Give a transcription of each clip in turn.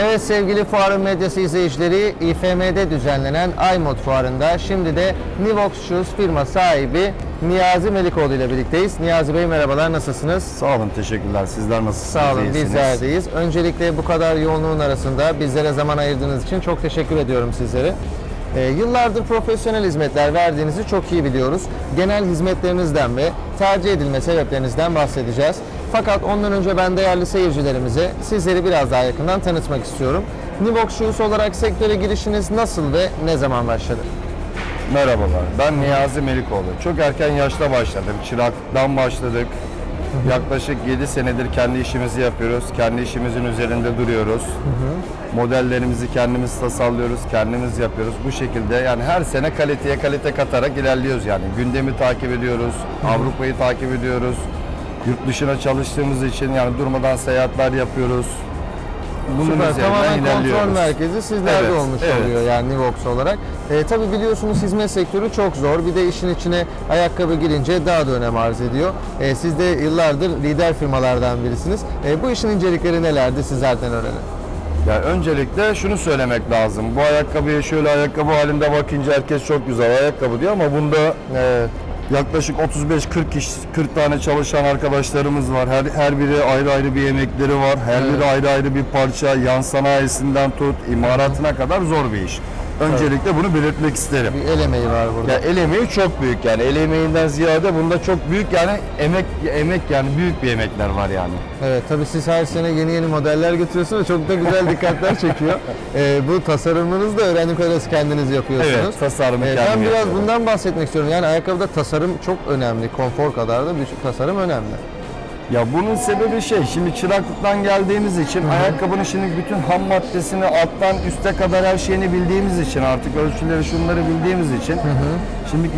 Evet sevgili fuarın medyası izleyicileri İFM'de düzenlenen iMod fuarında şimdi de Nivox Shoes firma sahibi Niyazi Melikoğlu ile birlikteyiz. Niyazi Bey merhabalar nasılsınız? Sağ olun, teşekkürler. Sizler nasılsınız? Sağ olun İyisiniz. bizler deyiz. Öncelikle bu kadar yoğunluğun arasında bizlere zaman ayırdığınız için çok teşekkür ediyorum sizlere. Ee, yıllardır profesyonel hizmetler verdiğinizi çok iyi biliyoruz. Genel hizmetlerinizden ve tercih edilme sebeplerinizden bahsedeceğiz. Fakat ondan önce ben değerli seyircilerimize sizleri biraz daha yakından tanıtmak istiyorum. Nivox Shoes olarak sektöre girişiniz nasıl ve ne zaman başladı? Merhabalar, ben Niyazi Melikoğlu. Çok erken yaşta başladım. Çıraktan başladık. Yaklaşık 7 senedir kendi işimizi yapıyoruz. Kendi işimizin üzerinde duruyoruz. Modellerimizi kendimiz tasarlıyoruz, kendimiz yapıyoruz. Bu şekilde yani her sene kaliteye kalite katarak ilerliyoruz yani. Gündemi takip ediyoruz, Avrupa'yı takip ediyoruz. Yurt dışına çalıştığımız için yani durmadan seyahatler yapıyoruz. Bunun Süper. Tamamen kontrol merkezi sizlerde Evet, olmuş evet. oluyor yani Nivox olarak. E, tabii biliyorsunuz hizmet sektörü çok zor. Bir de işin içine ayakkabı girince daha da önem arz ediyor. E, siz de yıllardır lider firmalardan birisiniz. E, bu işin incelikleri nelerdi sizlerden öğrenelim. Ya öncelikle şunu söylemek lazım. Bu ayakkabıya şöyle ayakkabı halinde bakınca herkes çok güzel ayakkabı diyor ama bunda e, yaklaşık 35-40 kişi 40 tane çalışan arkadaşlarımız var. Her her biri ayrı ayrı bir emekleri var. Her biri ayrı ayrı bir parça. Yan sanayisinden tut, imaratına kadar zor bir iş. Öncelikle bunu belirtmek isterim. Bir el emeği var burada. Ya el emeği çok büyük yani el emeğinden ziyade bunda çok büyük yani emek emek yani büyük bir emekler var yani. Evet tabii siz her sene yeni yeni modeller getiriyorsunuz ve çok da güzel dikkatler çekiyor. E, bu tasarımınızı da öğrendiğim kadarıyla kendiniz yapıyorsunuz. Evet, tasarımı E, kendim ben biraz yapıyorum. bundan bahsetmek istiyorum. Yani ayakkabıda tasarım çok önemli. Konfor kadar da bir tasarım önemli. Ya bunun sebebi şey, şimdi çıraklıktan geldiğimiz için ayakkabının şimdi bütün ham maddesini alttan üste kadar her şeyini bildiğimiz için artık ölçüleri şunları bildiğimiz için şimdi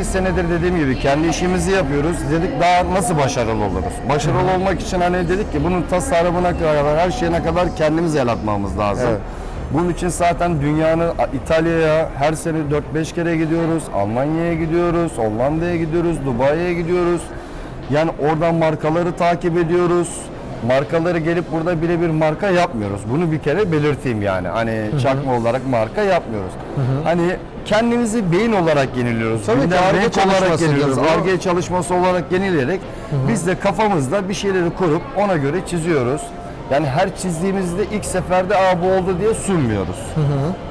7-8 senedir dediğim gibi kendi işimizi yapıyoruz. Dedik daha nasıl başarılı oluruz? Başarılı olmak için hani dedik ki bunun tasarımına kadar her şeyine kadar kendimiz el atmamız lazım. Evet. Bunun için zaten dünyanın İtalya'ya her sene 4-5 kere gidiyoruz. Almanya'ya gidiyoruz, Hollanda'ya gidiyoruz, Dubai'ye gidiyoruz. Yani oradan markaları takip ediyoruz. Markaları gelip burada birebir marka yapmıyoruz. Bunu bir kere belirteyim yani. Hani çakma olarak marka yapmıyoruz. Hani kendimizi beyin olarak yeniliyoruz. Tabii ki, Ar-Ge olarak yeniliyoruz. Ar-Ge çalışması olarak yenilerek biz de kafamızda bir şeyleri kurup ona göre çiziyoruz. Yani her çizdiğimizde ilk seferde Aa, bu oldu diye sunmuyoruz.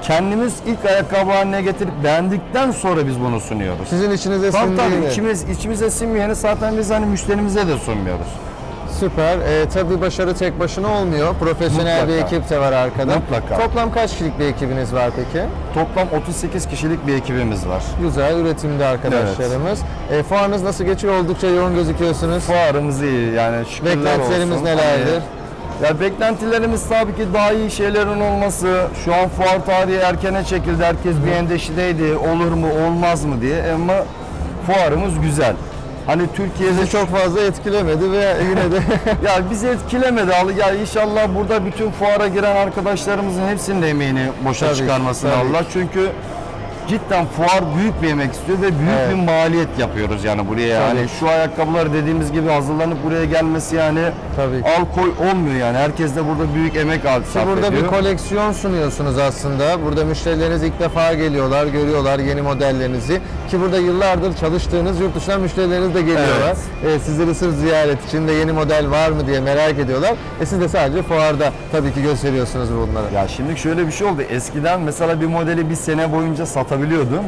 Kendimiz ilk ayakkabı haline getirip beğendikten sonra biz bunu sunuyoruz. Sizin içinize Tabii tabii sindiğini. içimiz, içimize sinmeyeni zaten biz hani müşterimize de sunmuyoruz. Süper. Ee, tabii başarı tek başına olmuyor. Profesyonel bir Mutlaka. ekip de var arkada. Mutlaka. Toplam kaç kişilik bir ekibiniz var peki? Toplam 38 kişilik bir ekibimiz var. Güzel, üretimde arkadaşlarımız. E, fuarınız nasıl geçiyor? Oldukça yoğun gözüküyorsunuz. Fuarımız iyi yani şükürler Beklentilerimiz olsun. nelerdir? Hani- ya beklentilerimiz tabii ki daha iyi şeylerin olması. Şu an fuar tarihi erkene çekildi. Herkes bir endişedeydi. Olur mu olmaz mı diye ama fuarımız güzel. Hani Türkiye'de çok fazla etkilemedi ve yine de ya bizi etkilemedi. Ya inşallah burada bütün fuara giren arkadaşlarımızın hepsinin emeğini boşa Tabii ki, çıkarmasın tabii Allah. Çünkü cidden fuar büyük bir emek istiyor ve büyük Evet. bir maliyet yapıyoruz yani buraya. Yani Tabii. şu ayakkabılar dediğimiz gibi hazırlanıp buraya gelmesi yani Tabii al koy olmuyor yani. Herkes de burada büyük emek al Ki sarf burada bir ediyor. koleksiyon sunuyorsunuz aslında. Burada müşterileriniz ilk defa geliyorlar, görüyorlar yeni modellerinizi. Ki burada yıllardır çalıştığınız yurt dışından müşterileriniz de geliyorlar. E, sizleri sırf ziyaret için de yeni model var mı diye merak ediyorlar. E, siz de sadece fuarda tabii ki gösteriyorsunuz bunları. Ya şimdi şöyle bir şey oldu. Eskiden mesela bir modeli bir sene boyunca satabiliyordum.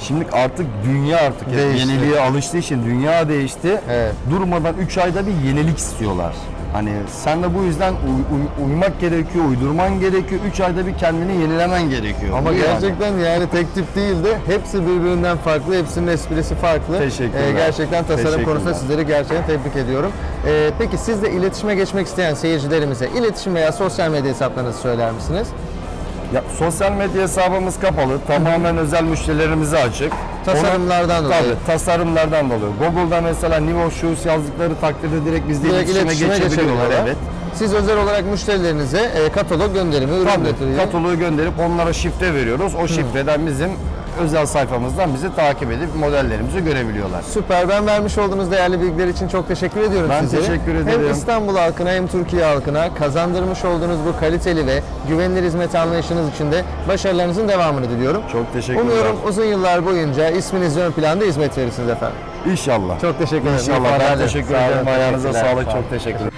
Şimdi artık dünya artık Değişti. yeniliğe alıştığı için dünya değişti. Evet. Durmadan 3 ayda bir yenilik istiyorlar. Hani sen de bu yüzden uy- uy- uymak gerekiyor, uydurman gerekiyor. 3 ayda bir kendini yenilemen gerekiyor. Ama Bu yani. gerçekten yani tek tip değil de hepsi birbirinden farklı, hepsinin esprisi farklı. Teşekkürler. Ee, gerçekten tasarım konusunda sizleri gerçekten tebrik ediyorum. Ee, peki siz de iletişime geçmek isteyen seyircilerimize iletişim veya sosyal medya hesaplarınızı söyler misiniz? Ya, sosyal medya hesabımız kapalı. Tamamen özel müşterilerimize açık. Tasarımlardan Onu- dolayı. Tabii tasarımlardan dolayı. Google'da mesela Nivo Shoes yazdıkları takdirde direkt bizle Direkt iletişime, iletişime geçebiliyorlar. Evet. Siz özel olarak müşterilerinize e, katalog gönderimi, ürün Tabii kataloğu gönderip onlara şifre veriyoruz. O şifreden bizim özel sayfamızdan bizi takip edip modellerimizi görebiliyorlar. Süper. Ben vermiş olduğunuz değerli bilgiler için çok teşekkür ediyorum Ben sizlere. teşekkür Hem ederim. İstanbul halkına hem Türkiye halkına kazandırmış olduğunuz bu kaliteli ve güvenilir hizmet anlayışınız için de başarılarınızın devamını diliyorum. Çok teşekkürler. Umuyorum uzun yıllar boyunca isminizle ön planda hizmet verirsiniz efendim. İnşallah. Çok teşekkür ederim. İnşallah. Ben teşekkür ederim. Ayağınıza sağlık. Çok teşekkür ederim.